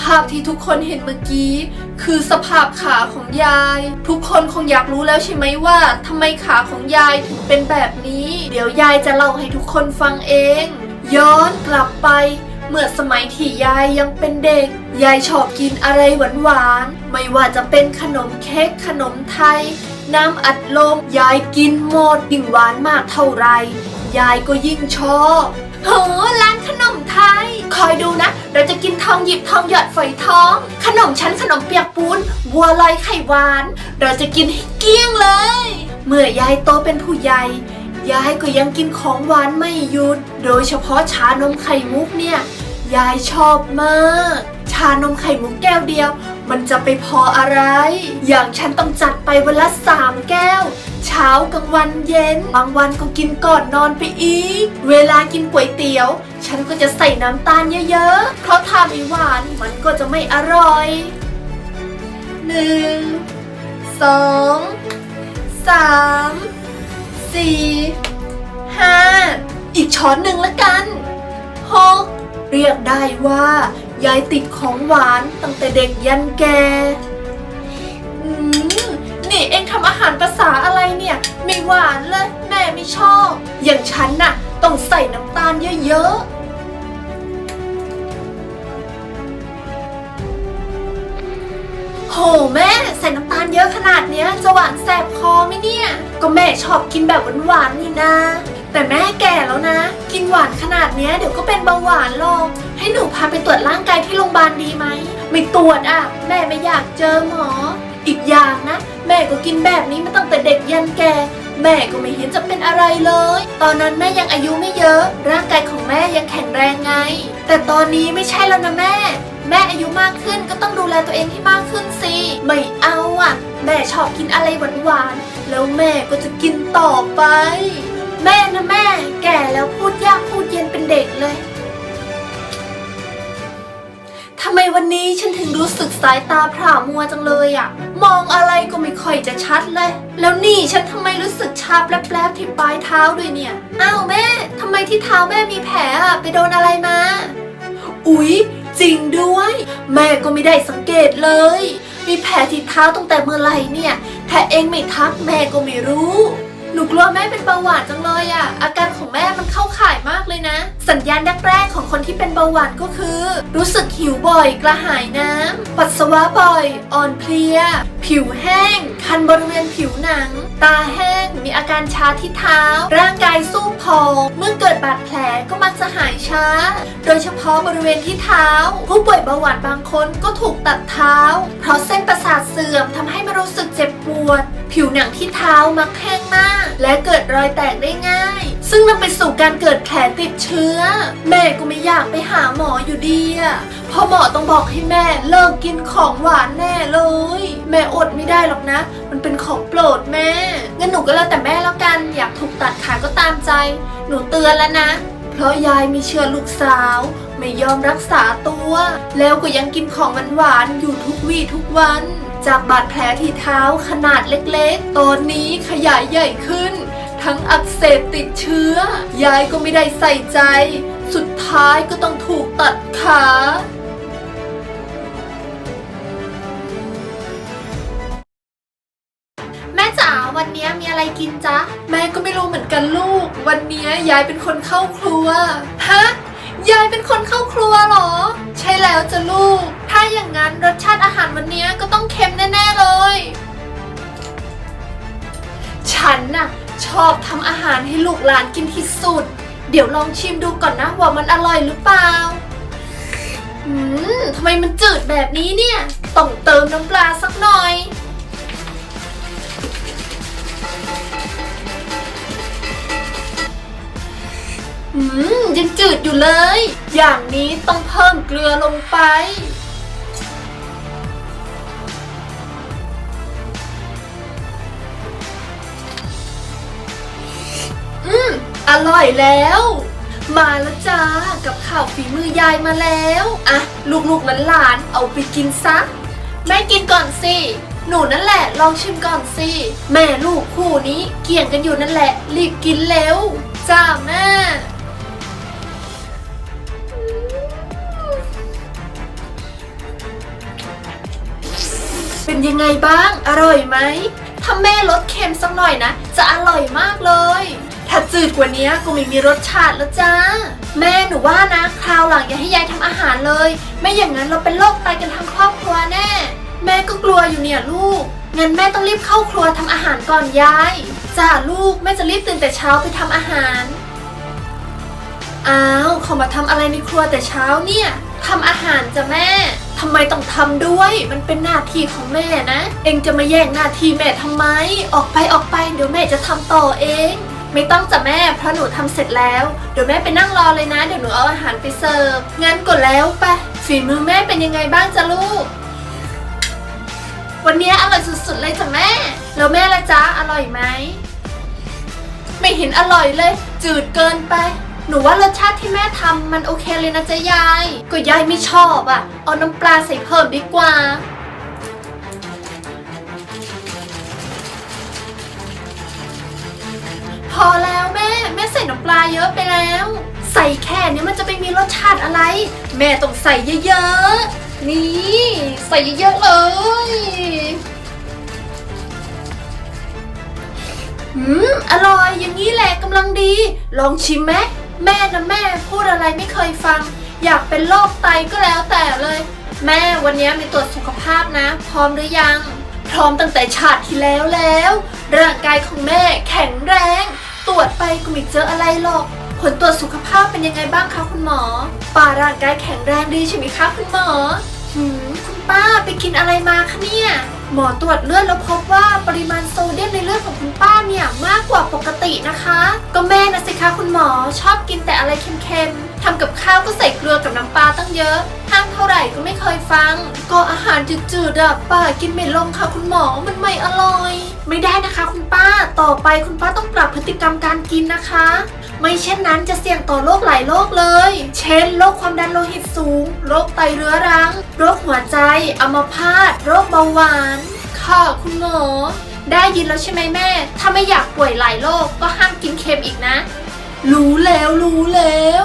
ภาพที่ทุกคนเห็นเมื่อกี้ คือสภาพขาของยาย ทุกคนคงอยากรู้แล้วใช่ไหมว่าทำไมขาของยายถึงเป็นแบบนี้ เดี๋ยวยายจะเล่าให้ทุกคนฟังเอง ย้อนกลับไป เมื่อสมัยที่ยายยังเป็นเด็ก ยายชอบกินอะไรหวานๆไม่ว่าจะเป็นขนมเค้กขนมไทย น้ำอัดลมยายกินหมดยิ่งหวานมากเท่าไรยายก็ยิ่งชอบโหร้ อยดูนะ เราจะกินทองหยิบทองหยอดฝอยทอง ขนมชั้นขนมเปียกปูนบัวลอยไข่หวาน เราจะกินให้เกลี้ยงเลย เมื่อยายโตเป็นผู้ใหญ่ยายก็ยังกินของหวานไม่หยุด โดยเฉพาะชานมไข่มุกเนี่ย ยายชอบมาก ชานมไข่มุกแก้วเดียว มันจะไปพออะไร อย่างฉันต้องจัดไปวันละสามแก้ว เช้ากลางวันเย็น บางวันก็กินก่อนนอนไปอีก เวลากินก๋วยเตี๋ยว ฉันก็จะใส่น้ำตาลเยอะๆ เพราะถ้าไม่หวานมันก็จะไม่อร่อยหนึ่งสองสามสี่ห้าอีกช้อนหนึ่งละกันหกเรียกได้ว่ายายติดของหวานตั้งแต่เด็กยันแก่ หารภาษาอะไรเนี่ย ไม่หวานเลยแม่ไม่ชอบ อย่างฉันน่ะ ต้องใส่น้ำตาลเยอะๆ โหแม่ใส่น้ำตาลเยอะขนาดเนี้ยจะหวานแสบคอไหมเนี่ย ก็แม่ชอบกินแบบหวานๆนี่นะ แต่แม่แก่แล้วนะ กินหวานขนาดเนี้ยเดี๋ยวก็เป็นเบาหวานหรอกให้หนูพาไปตรวจร่างกายที่โรงพยาบาลดีไหมไม่ตรวจอะ แม่ไม่อยากเจอหมอ อีกอย่างนะ แม่ก็กินแบบนี้มาตั้งแต่เด็กยันแก่ แม่ก็ไม่เห็นจะเป็นอะไรเลย ตอนนั้นแม่ยังอายุไม่เยอะ ร่างกายของแม่ยังแข็งแรงไง แต่ตอนนี้ไม่ใช่แล้วนะแม่ แม่อายุมากขึ้นก็ต้องดูแลตัวเองให้มากขึ้นสิ ไม่เอาอะ แม่ชอบกินอะไรหวานๆ แล้วแม่ก็จะกินต่อไป แม่นะแม่ แก่แล้วพูดยากพูดเย็นเป็นเด็กเลย ไมวันนี้ฉันถึงรู้สึกสายตาพร่ามัวจังเลยอะมองอะไรก็ไม่ค่อยจะชัดเลย แล้วนี่ฉันทำไมรู้สึกชาแปลบๆที่ปลายเท้าด้วยเนี่ย อ้าวแม่ทำไมที่เท้าแม่มีแผลอะไปโดนอะไรมา อุ๊ย จริงด้วย แม่ก็ไม่ได้สังเกตเลย มีแผลที่เท้าตั้งแต่เมื่อไหร่เนี่ย ถ้าเองไม่ทักแม่ก็ไม่รู้ หนูกลัวแม่เป็นเบาหวานจังเลยอะอาการของแม่มันเข้าข่ายมากเลยนะ สัญญาณแรกๆของคนที่เป็นเบาหวานก็คือ รู้สึกหิวบ่อย กระหายน้ำ ปัสสาวะบ่อย อ่อนเพลีย ผิวแห้ง คันบริเวณผิวหนัง ตาแห้ง มีอาการชาที่เท้า ร่างกายสู้พอง เมื่อเกิดบาดแผลก็มักจะหายช้า โดยเฉพาะบริเวณที่เท้า ผู้ป่วยเบาหวานบางคนก็ถูกตัดเท้า เพราะเส้นประสาทเสื่อมทำให้ไม่รู้สึกเจ็บปวดผิวหนังที่เท้ามักแห้งมาก และเกิดรอยแตกได้ง่าย ซึ่งนำไปสู่การเกิดแผลติดเชื้อ แม่ก็ไม่อยากไปหาหมออยู่ดีอะพราะหมอต้องบอกให้แม่เลิกกินของหวานแน่เลย แม่อดไม่ได้หรอกนะ มันเป็นของโปรดแม่งั้นหนูก็แล้วแต่แม่แล้วกัน อยากถูกตัดขาก็ตามใจ หนูเตือนแล้วนะ เพราะยายมีเชื้อลูกสาวไม่ยอมรักษาตัว แล้วก็ยังกินของหวานๆอยู่ทุกวี่ทุกวัน จากบาดแผลที่เท้าขนาดเล็กๆ ตอนนี้ขยายใหญ่ขึ้น ทั้งอักเสบติดเชื้อ ยายก็ไม่ได้ใส่ใจ สุดท้ายก็ต้องถูกตัดขาแม่จ๋าวันนี้มีอะไรกินจ๊ะ แม่ก็ไม่รู้เหมือนกันลูก วันนี้ยายเป็นคนเข้าครัว ฮะ ยายเป็นคนเข้าครัวเหรอ ใช่แล้วจ้ะลูก ถ้าอย่างนั้นรสชาติอาหารวันนี้ก็ต้อง ฉันน่ะชอบทำอาหารให้ลูกหลานกินที่สุด เดี๋ยวลองชิมดูก่อนนะว่ามันอร่อยหรือเปล่า อืมทำไมมันจืดแบบนี้เนี่ย ต้องเติมน้ำปลาสักหน่อย อืมยังจืดอยู่เลย อย่างนี้ต้องเพิ่มเกลือลงไป อืมอร่อยแล้ว มาแล้วจ้า กับข่าวฝีมือยายมาแล้วอะลูกๆหลานเอาไปกินซะ แม่กินก่อนสิ หนูนั่นแหละลองชิมก่อนสิ แม่ลูกคู่นี้เกี่ยงกันอยู่นั่นแหละ รีบกินเร็ว จ้าแม่เป็นยังไงบ้าง อร่อยไหม ถ้าแม่ลดเค็มสักหน่อยนะ จะอร่อยมากเลย ถ้าจืดกว่านี้ก็ไม่มีรสชาติแล้วจ้า แม่หนูว่านะคราวหลังอย่าให้ยายทำอาหารเลย ไม่อย่างนั้นเราเป็นโรคไตกันทั้งครอบครัวแน่ แม่ก็กลัวอยู่เนี่ยลูก งั้นแม่ต้องรีบเข้าครัวทำอาหารก่อนยาย จ้าลูกแม่จะรีบตื่นแต่เช้าไปทำอาหาร อ้าวเขามาทำอะไรในครัวแต่เช้าเนี่ยทำอาหารจ้ะแม่ทำไมต้องทำด้วย มันเป็นหน้าที่ของแม่นะ เองจะมาแย่งหน้าที่แม่ทำไม ออกไปออกไปเดี๋ยวแม่จะทำต่อเอง ไม่ต้องจ้ะแม่ เพราะหนูทำเสร็จแล้ว เดี๋ยวแม่ไปนั่งรอเลยนะ เดี๋ยวหนูเอาอาหารไปเสิร์ฟ งั้นก็แล้วไปฝีมือแม่เป็นยังไงบ้างจ้ะลูก วันนี้อร่อยสุดๆเลยจ้ะแม่ แล้วแม่ละจ๊ะอร่อยไหม ไม่เห็นอร่อยเลย จืดเกินไป หนูว่ารสชาติที่แม่ทำมันโอเคเลยนะจ๊ะยาย ก็ยายไม่ชอบอะ่ะ เอาน้ำปลาใส่เพิ่มดีกว่า ปลาเยอะไปแล้ว ใส่แค่นี้มันจะไปมีรสชาติอะไร แม่ต้องใส่เยอะๆ นี่ ใส่เยอะๆเลยอืมอร่อยอย่างนี้แหละกำลังดี ลองชิมไหมแม่นะแม่พูดอะไรไม่เคยฟัง อยากเป็นโรคไตก็แล้วแต่เลย แม่วันนี้มีตรวจสุขภาพนะ พร้อมหรือยัง พร้อมตั้งแต่ชาติที่แล้วแล้ว ร่างกายของแม่แข็งแรง ตรวจไปก็ไม่เจออะไรหรอก ผลตรวจสุขภาพเป็นยังไงบ้างคะคุณหมอ ป้าร่างกายแข็งแรงดีใช่ไหมคะคุณหมอหืมคุณป้าไปกินอะไรมาคะเนี่ย หมอตรวจเลือดแล้วพบว่าปริมาณโซเดียมในเลือดของคุณป้าเนี่ยมากกว่าปกตินะคะ ก็แม่นะสิคะคุณหมอชอบกินแต่อะไรเค็มๆทำกับข้าวก็ใส่เกลือกับน้ำปลาตั้งเยอะห้ามเท่าไหร่ก็ไม่เคยฟัง ก็อาหารจืดๆอะป้ากินไม่ลงค่ะคุณหมอมันไม่อร่อย ไม่ได้นะคะคุณป้าต่อไปคุณป้าต้องปรับพฤติกรรมการกินนะคะ ไม่เช่นนั้นจะเสี่ยงต่อโรคหลายโรคเลย เช่นโรคความดันโลหิตสูง โรคไตเรื้อรัง โรคหัวใจ อัมพาต โรคเบาหวาน ค่ะคุณหมอ ได้ยินแล้วใช่ไหมแม่ ถ้าไม่อยากป่วยหลายโรคก็ห้ามกินเค็มอีกนะ รู้แล้วรู้แล้ว